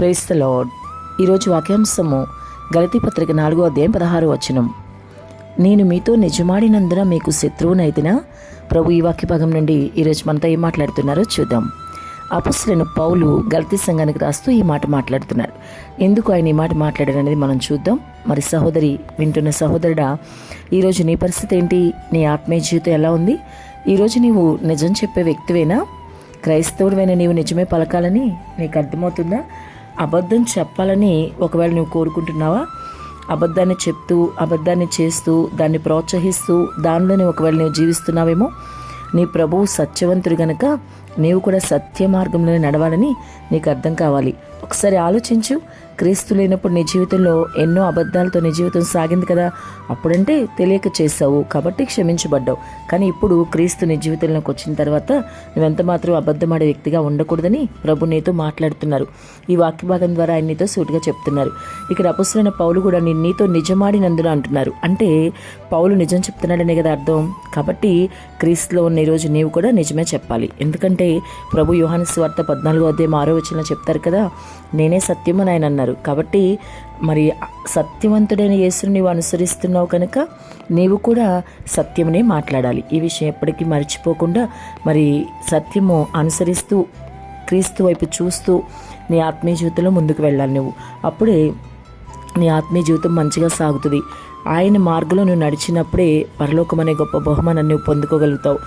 Praise the lord ఈరోజు వాక్యాంశము గలతి పత్రిక నాలుగో అధ్యాయం పదహారు వచనం. నేను మీతో నిజమాడినందున మీకు శత్రువునైతినా ప్రభు ఈ వాక్య భాగం నుండి ఈరోజు మనతో ఏం మాట్లాడుతున్నారో చూద్దాం. అపస్సులను పౌలు గలతి సంఘానికి రాస్తూ ఈ మాట మాట్లాడుతున్నారు. ఎందుకు ఆయన ఈ మాట మాట్లాడారు అనేది మనం చూద్దాం. మరి సహోదరి వింటున్న సహోదరుడా ఈరోజు నీ పరిస్థితి ఏంటి? నీ ఆత్మీయ జీవితం ఎలా ఉంది? ఈరోజు నీవు నిజం చెప్పే వ్యక్తివేనా? క్రైస్తవుడివైన నీవు నిజమే పలకాలని నీకు అర్థమవుతుందా? అబద్ధం చెప్పాలని ఒకవేళ నువ్వు కోరుకుంటున్నావా? అబద్ధాన్ని చెప్తూ అబద్ధాన్ని చేస్తూ దాన్ని ప్రోత్సహిస్తూ దానిలోనే ఒకవేళ నువ్వు జీవిస్తున్నావేమో నీ ప్రభువు సత్యవంతుడు గనక నీవు కూడా సత్య మార్గంలోనే నడవాలని నీకు అర్థం కావాలి. ఒకసారి ఆలోచించు క్రీస్తు లేనప్పుడు నీ జీవితంలో ఎన్నో అబద్ధాలతో నీ జీవితం సాగింది కదా? అప్పుడంటే తెలియక చేసావు కాబట్టి క్షమించబడ్డావు. కానీ ఇప్పుడు క్రీస్తు నీ జీవితంలోకి వచ్చిన తర్వాత నువ్వెంత మాత్రం అబద్ధమాడే వ్యక్తిగా ఉండకూడదని ప్రభు నీతో మాట్లాడుతున్నారు. ఈ వాక్య భాగం ద్వారా ఆయన నీతో సూటిగా చెప్తున్నారు. ఇక్కడ అపస్సులైన పౌలు కూడా నేను నీతో నిజమాడినందున అంటున్నారు. అంటే పౌలు నిజం చెప్తున్నాడనే కదా అర్థం? కాబట్టి క్రీస్తులో ఉన్న ఈరోజు నీవు కూడా నిజమే చెప్పాలి. ఎందుకంటే ప్రభు యోహాను స్వార్థ పద్నాలుగో అధ్యాయం ఆరో వచ్చిన చెప్తారు కదా నేనే సత్యము అని ఆయన అన్నారు. కాబట్టి మరి సత్యవంతుడైన యేసుని నీవు అనుసరిస్తున్నావు కనుక నీవు కూడా సత్యమునే మాట్లాడాలి. ఈ విషయం ఎప్పటికీ మర్చిపోకుండా మరి సత్యము అనుసరిస్తూ క్రీస్తు వైపు చూస్తూ నీ ఆత్మీయ జీవితంలో ముందుకు వెళ్ళాలి నువ్వు. అప్పుడే నీ ఆత్మీయ జీవితం మంచిగా సాగుతుంది. ఆయన మార్గంలో నువ్వు నడిచినప్పుడే పరలోకం అనే గొప్ప బహుమానాన్ని నువ్వు పొందుకోగలుగుతావు.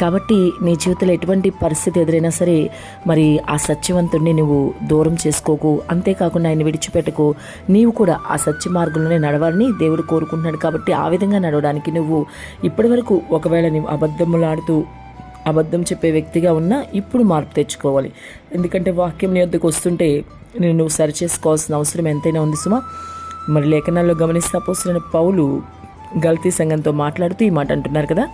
కాబట్టి నీ జీవితంలో ఎటువంటి పరిస్థితి ఎదురైనా సరే మరి ఆ సత్యవంతుడిని నువ్వు దూరం చేసుకోకు. అంతేకాకుండా ఆయన విడిచిపెట్టకు. నీవు కూడా ఆ సత్య మార్గంలోనే నడవాలని దేవుడు కోరుకుంటున్నాడు కాబట్టి ఆ విధంగా నడవడానికి నువ్వు ఇప్పటి వరకు ఒకవేళ నువ్వు అబద్ధములాడుతూ అబద్ధం చెప్పే వ్యక్తిగా ఉన్నా ఇప్పుడు మార్పు తెచ్చుకోవాలి. ఎందుకంటే వాక్యం నీ వద్దకు వస్తుంటే నేను నువ్వు సరి చేసుకోవాల్సిన అవసరం ఎంతైనా ఉంది సుమా. మరి లేఖనాల్లో గమనిస్తా పోస్తున్న పౌలు గల్తీ సంఘంతో మాట్లాడుతూ ఈ మాట అంటున్నారు కదా.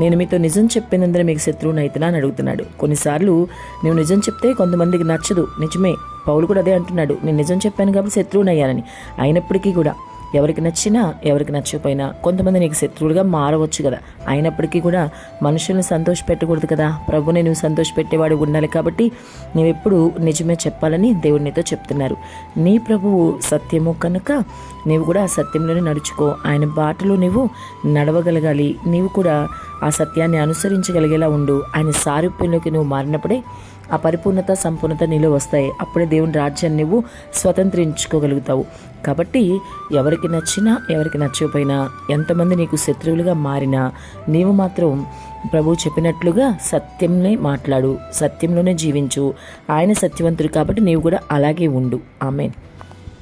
నేను మీతో నిజం చెప్పినందున మీకు శత్రువుని అని అడుగుతున్నాడు. కొన్నిసార్లు నువ్వు నిజం చెప్తే కొంతమందికి నచ్చదు. నిజమే పౌలు కూడా అదే అంటున్నాడు. నేను నిజం చెప్పాను కాబట్టి శత్రువునయ్యానని. అయినప్పటికీ కూడా ఎవరికి నచ్చినా ఎవరికి నచ్చకపోయినా కొంతమంది నీకు శత్రువులుగా మారవచ్చు కదా. అయినప్పటికీ కూడా మనుషులను సంతోష పెట్టకూడదు కదా. ప్రభుని నువ్వు సంతోష పెట్టేవాడు ఉండాలి కాబట్టి నీవెప్పుడు నిజమే చెప్పాలని దేవుడు నీతో చెప్తున్నారు. నీ ప్రభువు సత్యము కనుక నీవు కూడా ఆ సత్యంలోనే నడుచుకో. ఆయన బాటలో నీవు నడవగలగాలి. నీవు కూడా ఆ సత్యాన్ని అనుసరించగలిగేలా ఉండు. ఆయన సారూప్యంలోకి నువ్వు మారినప్పుడే ఆ పరిపూర్ణత సంపూర్ణత నీలో వస్తాయి. అప్పుడే దేవుని రాజ్యాన్ని నువ్వు స్వతంత్రించుకోగలుగుతావు. కాబట్టి ఎవరికి నచ్చినా ఎవరికి నచ్చకపోయినా ఎంతమంది నీకు శత్రువులుగా మారినా నీవు మాత్రం ప్రభు చెప్పినట్లుగా సత్యంనే మాట్లాడు సత్యంలోనే జీవించు. ఆయన సత్యవంతుడు కాబట్టి నీవు కూడా అలాగే ఉండు. ఆమెన్.